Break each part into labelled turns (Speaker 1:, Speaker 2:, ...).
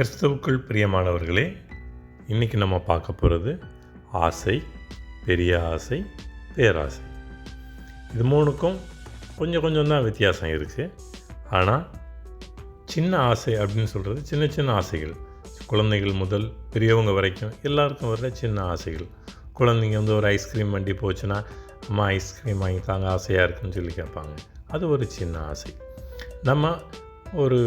Speaker 1: கிறிஸ்தவுக்குள் பிரியமானவர்களே இன்றைக்கி நம்ம பார்க்க போகிறது ஆசை பெரிய ஆசை பேராசை. இது மூணுக்கும் கொஞ்சம் கொஞ்சம் தான் வித்தியாசம் இருக்குது ஆனால் சின்ன ஆசை அப்படின்னு சொல்கிறது சின்ன சின்ன ஆசைகள். குழந்தைகள் முதல் பெரியவங்க வரைக்கும் எல்லாருக்கும் வர்ற சின்ன ஆசைகள். குழந்தைங்க வந்து ஒரு ஐஸ்கிரீம் வண்டி போச்சுன்னா அம்மா ஐஸ்கிரீம் வாங்கி தாங்க ஆசையாக இருக்குன்னு சொல்லி கேட்பாங்க. அது ஒரு சின்ன ஆசை. நம்ம ஒரு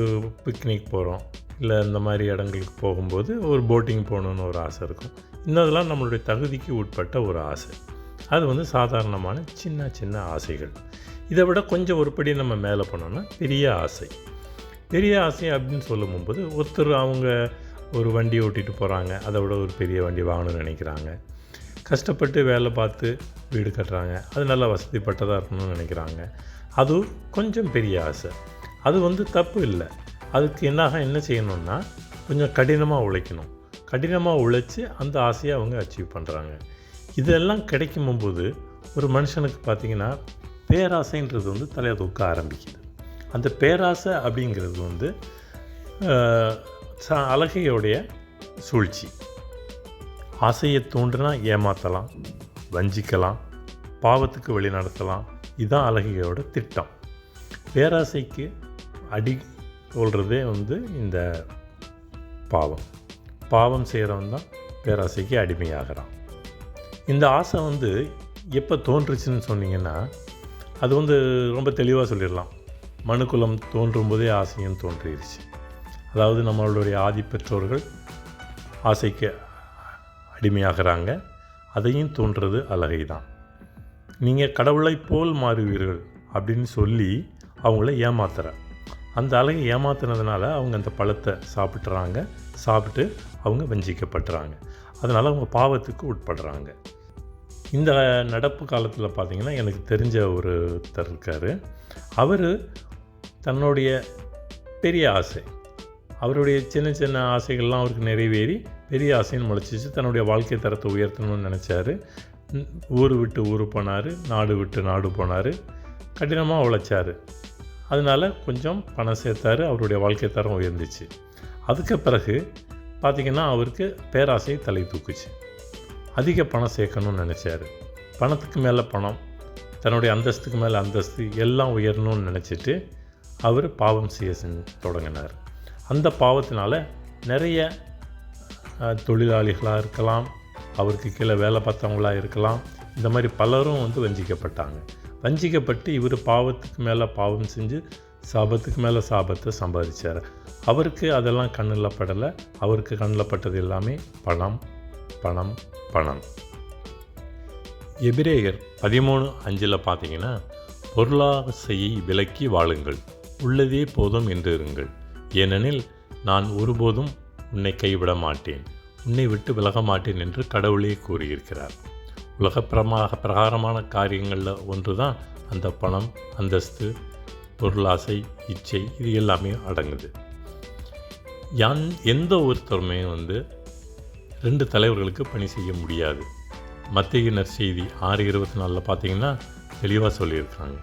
Speaker 1: பிக்னிக் போகிறோம் இல்லை இந்த மாதிரி இடங்களுக்கு போகும்போது ஒரு போட்டிங் போகணுன்னு ஒரு ஆசை இருக்கும். இன்னதெல்லாம் நம்மளுடைய தகுதிக்கு உட்பட்ட ஒரு ஆசை. அது வந்து சாதாரணமான சின்ன சின்ன ஆசைகள். இதை விட கொஞ்சம் ஒருபடி நம்ம மேலே போனோம்னா பெரிய ஆசை. பெரிய ஆசை அப்படின்னு சொல்லும்போது ஒருத்தர் அவங்க ஒரு வண்டி ஓட்டிகிட்டு போகிறாங்க அதை விட ஒரு பெரிய வண்டி வாங்கணும்னு நினைக்கிறாங்க. கஷ்டப்பட்டு வேலை பார்த்து வீடு கட்டுறாங்க. அது நல்லா வசதிப்பட்டதாக இருக்கணும்னு நினைக்கிறாங்க. அது கொஞ்சம் பெரிய ஆசை. அது வந்து தப்பு இல்லை. அதுக்கு என்னாக என்ன செய்யணும்னா கொஞ்சம் கடினமாக உழைக்கணும். கடினமாக உழைச்சி அந்த ஆசையை அவங்க அச்சீவ் பண்ணுறாங்க இதெல்லாம் கிடைக்கும்போது ஒரு மனுஷனுக்கு பார்த்திங்கன்னா பேராசைன்றது வந்து தலையை தூக்க ஆரம்பிக்குது. அந்த பேராசை அப்படிங்கிறது வந்து ச- அழகையோடைய சூழ்ச்சி. ஆசையை தூண்டினா ஏமாற்றலாம் வஞ்சிக்கலாம் பாவத்துக்கு வழி நடத்தலாம். இதுதான் அழகையோட திட்டம். பேராசைக்கு அடி கொள்றதே வந்து இந்த பாவம். பாவம் செய்கிறவன் தான் பேராசைக்கு அடிமையாகிறான். இந்த ஆசை வந்து எப்போ தோன்றுச்சுன்னு சொன்னீங்கன்னா அது வந்து ரொம்ப தெளிவாக சொல்லிடலாம். மனுக்குலம் தோன்றும் போதே ஆசையும் தோன்றிடுச்சு அதாவது நம்மளுடைய ஆதி பெற்றோர்கள் ஆசைக்கு அடிமையாகிறாங்க. அதையும் தோன்றது அழகை தான் நீங்கள் கடவுளைப் போல் மாறுவீர்கள் அப்படின்னு சொல்லி அவங்கள ஏமாத்துற அந்த அழகை ஏமாத்தினதுனால அவங்க அந்த பழத்தை சாப்பிட்றாங்க சாப்பிட்டு அவங்க வஞ்சிக்கப்படுறாங்க. அதனால் அவங்க பாவத்துக்கு உட்படுறாங்க. இந்த நடப்பு காலத்தில் பார்த்தீங்கன்னா எனக்கு தெரிஞ்ச ஒருத்தர் இருக்கார். அவர் தன்னுடைய பெரிய ஆசை. அவருடைய சின்ன சின்ன ஆசைகள்லாம் அவருக்கு நிறைவேறி பெரிய ஆசைன்னு முளைச்சிச்சு. தன்னுடைய வாழ்க்கை தரத்தை உயர்த்தணும்னு நினச்சாரு. ஊர் விட்டு ஊர் போனார் நாடு விட்டு நாடு போனார். கடினமாக உழைச்சார். அதனால் கொஞ்சம் பணம் சேர்த்தாரு அவருடைய வாழ்க்கை தரம் உயர்ந்துச்சு. அதுக்கு பிறகு பார்த்திங்கன்னா அவருக்கு பேராசை தலை தூக்குச்சு அதிக பணம் சேர்க்கணும்னு நினச்சாரு. பணத்துக்கு மேலே பணம் தன்னுடைய அந்தஸ்துக்கு மேலே அந்தஸ்து எல்லாம் உயரணும்னு நினச்சிட்டு அவர் பாவம் செய்ய செஞ்சு தொடங்கினார். அந்த பாவத்தினால நிறைய தொழிலாளிகளாக இருக்கலாம் அவருக்கு கீழே வேலை பார்த்தவங்களா இருக்கலாம் இந்த மாதிரி பலரும் வந்து வஞ்சிக்கப்பட்டாங்க. வஞ்சிக்கப்பட்டு இவர் பாவத்துக்கு மேலே பாவம் செஞ்சு சாபத்துக்கு மேலே சாபத்தை சம்பாதிச்சார். அவருக்கு அதெல்லாம் கண்ணில் படலை. அவருக்கு கண்ணில் பட்டது எல்லாமே பணம் பணம் பணம். எபிரேயர் பதிமூணு அஞ்சில் பார்த்தீங்கன்னா பொருளாசையை விலக்கி வாழுங்கள். உள்ளதே போதும் என்று இருங்கள். ஏனெனில் நான் ஒருபோதும் உன்னை கைவிட மாட்டேன். உன்னை விட்டு விலக மாட்டேன் என்று கடவுளே கூறியிருக்கிறார். உலகப்பிரமாக பிரகாரமான காரியங்களில் ஒன்று தான் அந்த பணம் அந்தஸ்து பொருளாசை இச்சை இது எல்லாமே அடங்குது. யான் எந்த ஒருத்தருமே வந்து ரெண்டு தலைவர்களுக்கு பணி செய்ய முடியாது. மத்திய நற்செய்தி ஆறு இருபத்தி நாலில் பார்த்தீங்கன்னா தெளிவாக சொல்லியிருக்கிறாங்க.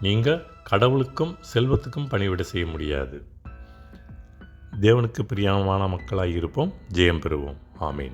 Speaker 1: நீங்கள் கடவுளுக்கும் செல்வத்துக்கும் பணிவிட செய்ய முடியாது. தேவனுக்கு பிரியமான மக்களாக இருப்போம் ஜெயம் பெறுவோம். ஆமீன்.